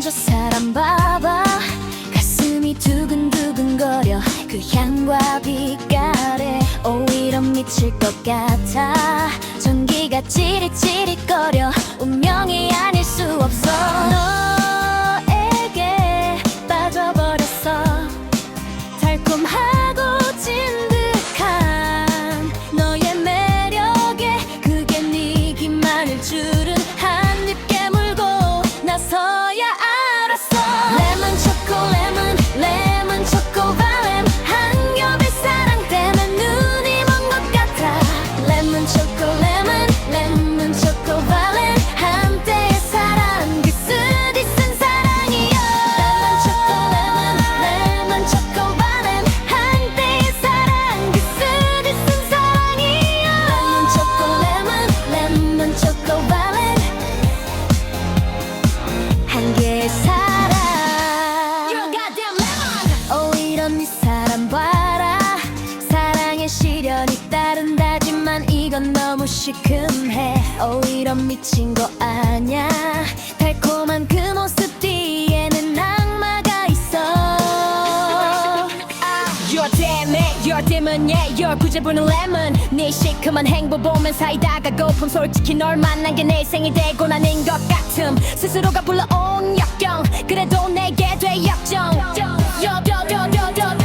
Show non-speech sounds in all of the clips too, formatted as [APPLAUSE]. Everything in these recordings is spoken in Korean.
저 사람 봐봐. 가슴이 두근두근 거려. 그 향과 빛깔에 오히려 미칠 것 같아. 전기가 찌릿찌릿거려. 운명이 아닐 건 너무 시큼해. 오히려 미친 거 아냐 달콤한 그 모습 뒤에는 악마가 있어. [LAUGHS] You're demon, yeah, you're 구제부는 lemon. 네 시큼한 행보 보면 사이다가 고픔. 솔직히 널 만난 게 내 생이 되고 나는 것 같음. 스스로가 불러온 역경. 그래도 내게 돼 역정. 여여여여여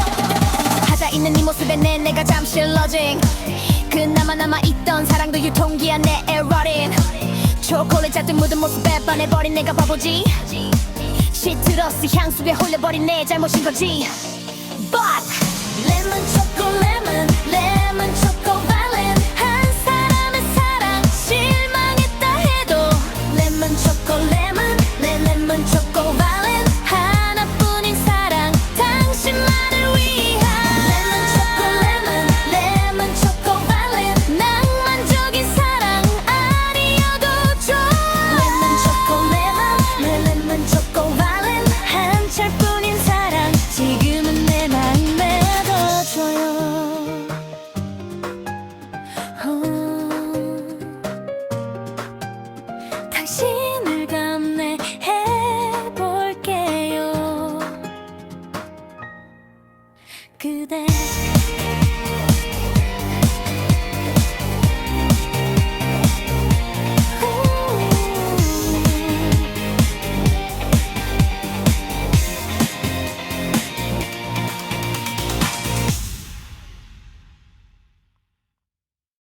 하자 있는 네 모습에 내 내가 잠시 러징 그 나마 남아있던 사랑도 유통기한 내 에러린 초콜릿 잔뜩 묻은 모습에 반해버린 내가 바보지. 시트러스 향수에 홀려버린 내 잘못인 거지. But 레